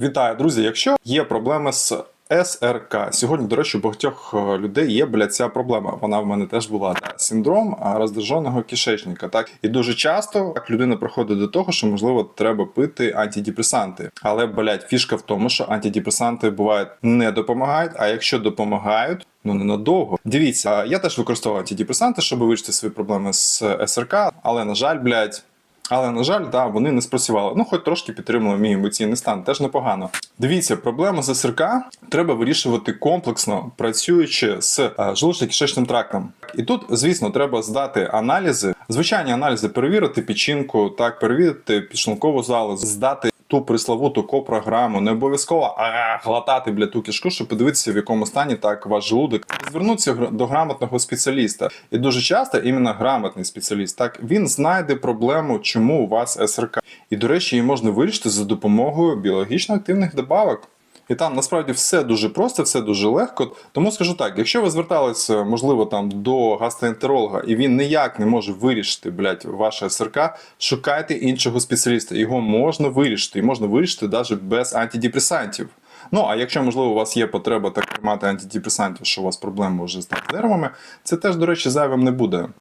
Вітаю, друзі! Якщо є проблеми з СРК, сьогодні, до речі, у багатьох е, людей є бля, ця проблема. Вона в мене теж була да, синдром роздраженого кишечника. Так і дуже часто так, людина приходить до того, що можливо треба пити антидепресанти. Але блядь, фішка в тому, що антидепресанти бувають не допомагають. А якщо допомагають. Ну ненадовго. Дивіться, я теж використовував антидепресанти, щоб вирішити свої проблеми з СРК, але на жаль, блядь, але на жаль, да, вони не спрацювали. Ну, хоч трошки підтримали мій емоційний стан, теж непогано. Дивіться, проблему з СРК треба вирішувати комплексно, працюючи з е, желудочно-кишечним трактом. І тут, звісно, треба здати аналізи, звичайні аналізи, перевірити печінку, так, перевірити підшлункову залозу, здати. Ту присловуту копрограму не обов'язково а, глотати бля ту кішку, щоб подивитися, в якому стані так ваш желудок. Звернутися до грамотного спеціаліста. І дуже часто іменно грамотний спеціаліст, так він знайде проблему, чому у вас СРК. І до речі, її можна вирішити за допомогою біологічно активних добавок. І там насправді все дуже просто, все дуже легко. Тому скажу так: якщо ви зверталися, можливо, там до гастроентеролога, і він ніяк не може вирішити, блядь, ваше СРК, шукайте іншого спеціаліста. Його можна вирішити, і можна вирішити навіть без антидепресантів. Ну а якщо, можливо, у вас є потреба так приймати антидепресантів, що у вас проблеми вже з нервами, це теж, до речі, зайвим не буде.